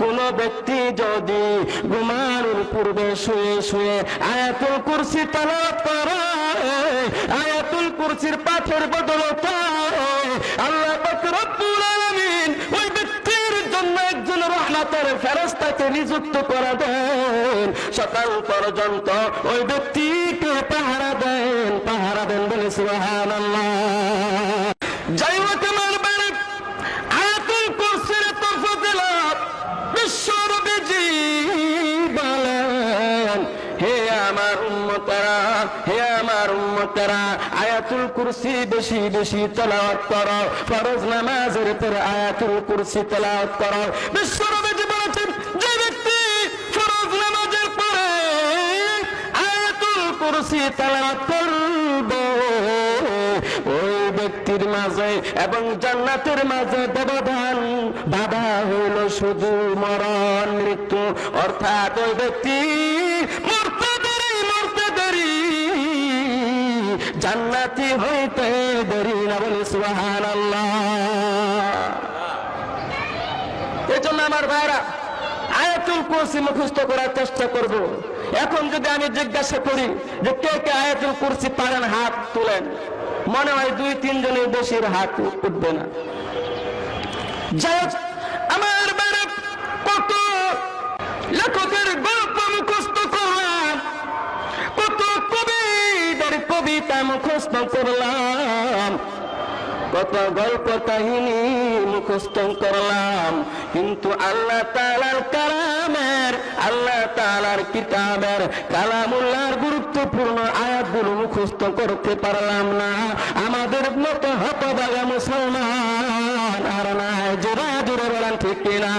কোন ব্যক্তি যদি ঘুমানোর পূর্বে শুয়ে শুয়ে আয়াতুল কুরসি তালাত করে, আয়াতুল কুরসির পাথর বদলতা, আল্লাহ আলামিন ওই ব্যক্তির জন্য একজন ফেরেশতাকে নিযুক্ত করে দেন। সকাল পর্যন্ত ওই ব্যক্তিকে পাহারা দেন পাহারা দেন বলে সুবহানাল্লাহ। হে আমার উম্মতেরা, আয়াতুল কুরসি বেশি বেশি করো। ফরজ নামাজের আয়াতুল কুরসি করো। বলেছেন, যে ব্যক্তি ফরজ নামাজের পরে আয়াতুল কুরসি করবে, ওই ব্যক্তির মাঝে এবং জান্নাতের মাঝে ব্যবধান, বাধা হইল শুধু মরণ, মৃত্যু। অর্থাৎ ওই ব্যক্তি জান্নাতি হইতে দেরি না বলে সুহান এই জন্য আমার ভাইরা, আয়াতুল কুরসি মুখস্থ করার চেষ্টা করব। এখন যদি আমি জিজ্ঞাসা করি যে কে কে আয়াতুল কুরসি পারেন, হাত তুলেন। মনে হয় দুই, তিনজনের বেশির হাত উঠবে না। যাই আমার কত লেখকের গল্প মুখস্থ করলাম কত কবিদের কবিতা মুখস্থ করলাম। কত গল্প কাহিনী মুখস্থ করলাম। কিন্তু আল্লাহ তালার কালামের, আল্লাহ তালার কিতাবের গুরুত্বপূর্ণ আয়াতগুলো মুখস্থ করতে পারলাম না। আমাদের মতো হতবাগা মুসলমান আর না জোরা জোরে বলেন ঠিক কিনা?